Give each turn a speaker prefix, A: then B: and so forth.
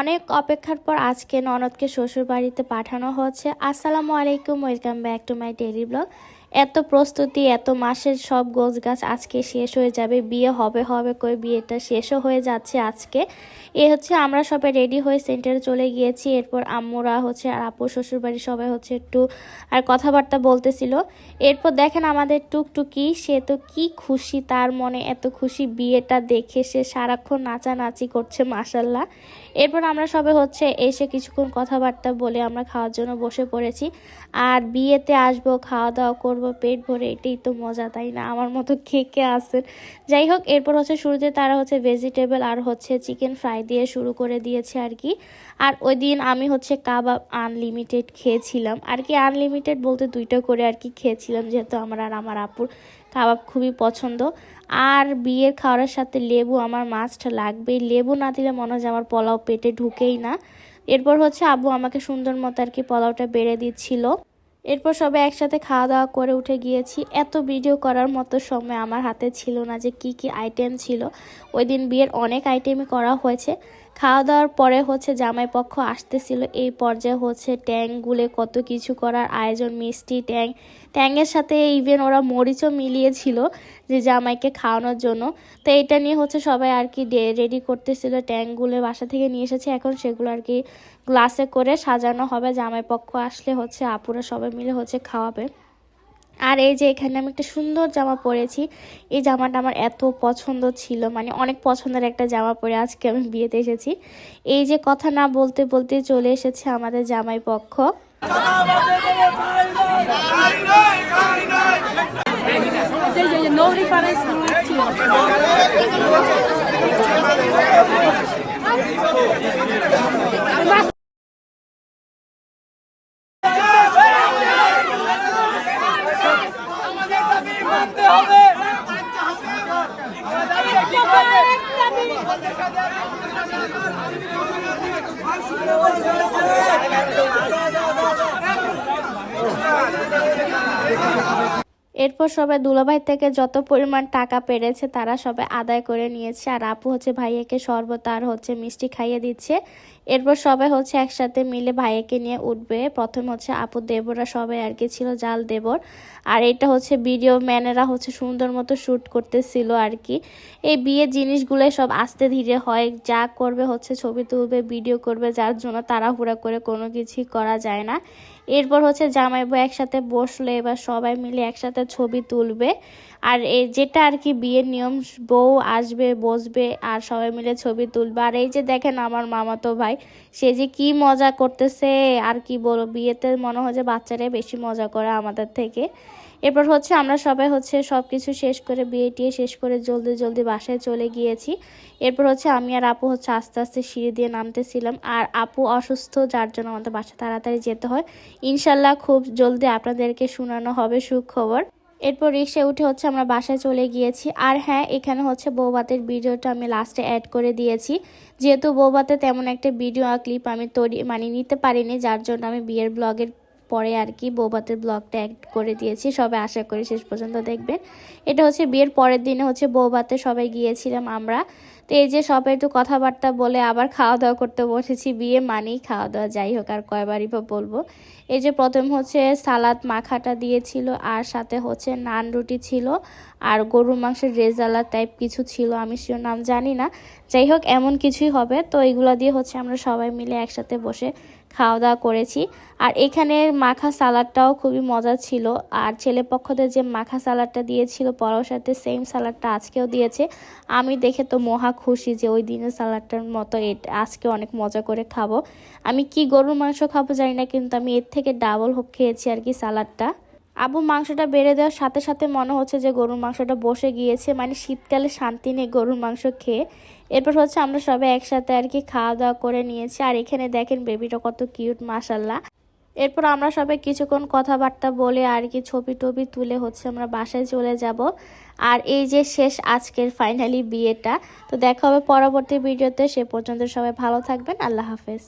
A: অনেক অপেক্ষার পর আজকে ননদকে শ্বশুর বাড়িতে পাঠানো হচ্ছে। আসসালামু আলাইকুম, welcome back to my daily blog. এত প্রস্তুতি, এত মাসের সব গোছ গাছ আজকে শেষ হয়ে যাবে, বিয়ে হবে হবে করে বিয়েটা শেষও হয়ে যাচ্ছে আজকে। এ হচ্ছে আমরা সবাই রেডি হয়ে সেন্টারে চলে গিয়েছি, এরপর আম্মুরা হচ্ছে আর আপু শ্বশুর বাড়ি সবাই হচ্ছে একটু আর কথাবার্তা বলতেছিল। এরপর দেখেন আমাদের টুকটুকি, সে তো কি খুশি, তার মনে এত খুশি বিয়েটা দেখে সে সারাক্ষণ নাচানাচি করছে মাসাল্লাহ এরপর আমরা সবাই হচ্ছে এসে কিছুক্ষণ কথাবার্তা বলে আমরা খাওয়ার জন্য বসে পড়েছি। আর বিয়েতে আসব, খাওয়া দাওয়া করব পেট ভরে এটাই তো মজা, তাই না? আমার মতো কে কে আসেন যাই হোক, এরপর হচ্ছে শুরুতে তারা হচ্ছে ভেজিটেবল আর হচ্ছে চিকেন ফ্রাই দিয়ে শুরু করে দিয়েছে আর কি। আর ওই দিন আমি হচ্ছে কাবাব আনলিমিটেড খেয়েছিলাম। আর কি আনলিমিটেড বলতে দুইটা করে আর কি খেয়েছিলাম, যেহেতু আমার আর আমার আপুর কাবাব খুবই পছন্দ। আর বিয়ের খাওয়ার সাথে লেবু আমার মাছটা লাগবেই। লেবু না দিলে মনে হয় আমার পোলাও পেটে ঢুকেই না। এরপর হচ্ছে আব্বু আমাকে সুন্দর মতো আর কি পোলাওটা বেড়ে দিচ্ছিল। এরপর সবাই একসাথে খাওয়া দাওয়া করে উঠে গিয়েছি। এত ভিডিও করার মতো সময় আমার হাতে ছিল না যে কি কি আইটেম ছিল। ওই দিন বিয়ের অনেক আইটেমই করা হয়েছে। খাওয়া দাওয়ার পরে হচ্ছে জামাই পক্ষ আসতেছিল। এই পর্যায়ে হচ্ছে ট্যাং গুলে কত কিছু করার আয়োজন, মিষ্টি, ট্যাং। ট্যাংয়ের সাথে ইভেন ওরা মরিচও মিলিয়েছিল যে জামাইকে খাওয়ানোর জন্য। তো এটা নিয়ে হচ্ছে সবাই আর কি রেডি করতেছিল। ট্যাংগুলো বাসা থেকে নিয়ে এসেছে। এখন সেগুলো আর কি গ্লাসে করে সাজানো হবে। জামাই পক্ষ আসলে হচ্ছে আপুরা সবাই মিলে হচ্ছে খাওয়াবে। আর এই যে এখানে আমি একটা সুন্দর জামা পরেছি। এই জামাটা আমার এত পছন্দ ছিল মানে অনেক পছন্দের একটা জামা পরে আজকে আমি বিয়েতে এসেছি। এই যে কথা না বলতে বলতে চলে এসেছে আমাদের জামাই পক্ষ। এরপর সবাই দুলাভাই থেকে যত পরিমাণ টাকা পেরেছে তারা সবাই আদায় করে নিয়েছে। আর আপু হচ্ছে ভাইয়াকে শরবত আর হচ্ছে মিষ্টি খাইয়ে দিচ্ছে। এরপর সবাই হচ্ছে একসাথে মিলে ভাইয়াকে নিয়ে উঠবে। প্রথম হচ্ছে আপু দেবরা সবাই আর কি ছিল জাল দেবর। আর এটা হচ্ছে ভিডিও ম্যানেরা হচ্ছে সুন্দর মতো শ্যুট করতেছিল আর কি। এই বিয়ের জিনিসগুলোই সব আস্তে ধীরে হয়। যা করবে হচ্ছে ছবি তুলবে ভিডিও করবে, যার জন্য তাড়াহুড়া করে কোনো কিছুই করা যায় না। এরপর হচ্ছে জামাই বউ একসাথে বসলে এবার সবাই মিলে একসাথে ছবি তুলবে। আর এই যেটা আর কি বিয়ের নিয়ম, বউ আসবে, বসবে আর সবাই মিলে ছবি তুলবে। আর এই যে দেখেন আমার মামাতো ভাই সে যে কি মজা করতেছে, আর কি বলব বিয়েতে মনে হয় যে বাচ্চারাই বেশি মজা করে আমাদের থেকে। এরপর হচ্ছে আমরা সবাই হচ্ছে সব কিছু শেষ করে বিয়ে টিয়ে শেষ করে জলদি জলদি বাসায় চলে গিয়েছি। এরপর হচ্ছে আমি আর আপু হচ্ছে আস্তে আস্তে সিঁড়ি দিয়ে নামতেছিলাম। আর আপু অসুস্থ, যার জন্য আমাদের বাসা তাড়াতাড়ি যেতে হয়। ইনশাল্লাহ খুব জলদি আপনাদেরকে শোনানো হবে সুখবর। এরপর রিক্সায় উঠে হচ্ছে আমরা বাসায় চলে গিয়েছি। আর হ্যাঁ এখানে হচ্ছে বৌবাতের ভিডিওটা আমি লাস্টে অ্যাড করে দিয়েছি। যেহেতু বৌবাতে তেমন একটা ভিডিও ক্লিপ আমি তৈরি মানে নিতে পারিনি, যার জন্য আমি বিয়ের ব্লগের পরে আর কি বৌবাতের ব্লগটা অ্যাড করে দিয়েছি। সবাই আশা করি শেষ পর্যন্ত দেখবেন। এটা হচ্ছে বিয়ের পরের দিনে হচ্ছে বৌবাতে সবাই গিয়েছিলাম আমরা। তো এই যে সবাই একটু কথাবার্তা বলে আবার খাওয়া দাওয়া করতে বসেছি, বিয়ে মানেই খাওয়া দাওয়া, যাই হোক আর কয়বারই বা বলব। এই যে প্রথম হচ্ছে সালাদ মাখাটা দিয়েছিল, আর সাথে হচ্ছে নান রুটি ছিল, আর গরুর মাংসের রেজালা টাইপ কিছু ছিল, আমি সেও নাম জানি না। যাই হোক, এমন কিছুই হবে। তো এইগুলো দিয়ে হচ্ছে আমরা সবাই মিলে একসাথে বসে খাওয়া দাওয়া করেছি। আর এখানের মাখা সালাডটাও খুবই মজা ছিল। আর ছেলে পক্ষদের যে মাখা সালাডটা দিয়েছিল পরোর সাথে সেম সালাডটা আজকেও দিয়েছে। আমি দেখে তো মহা খুশি যে ওই দিনের সালাডটার মতো আজকে অনেক মজা করে খাব। আমি কি গরুর মাংস খাব জানি না, কিন্তু আমি এর থেকে ডাবল হোক খেয়েছি আর কি সালাডটা। আবু, মাংসটা বেড়ে দেওয়ার সাথে সাথে মনে হচ্ছে যে গরুর মাংসটা বসে গিয়েছে মানে শীতকালে শান্তি নেই গরুর মাংস খেয়ে। এরপর হচ্ছে আমরা সবাই একসাথে আর কি খাওয়া দাওয়া করে নিয়েছি। আর এখানে দেখেন বেবিটা কত কিউট মাসাল্লাহ এরপর আমরা সবাই কিছুক্ষণ কথাবার্তা বলে আর কি ছবি টবি তুলে হচ্ছে আমরা বাসায় চলে যাব। আর এই যে শেষ আজকের ফাইনালি বিয়েটা, তো দেখা হবে পরবর্তী ভিডিওতে, সে পর্যন্ত সবাই ভালো থাকবেন, আল্লাহ হাফেজ।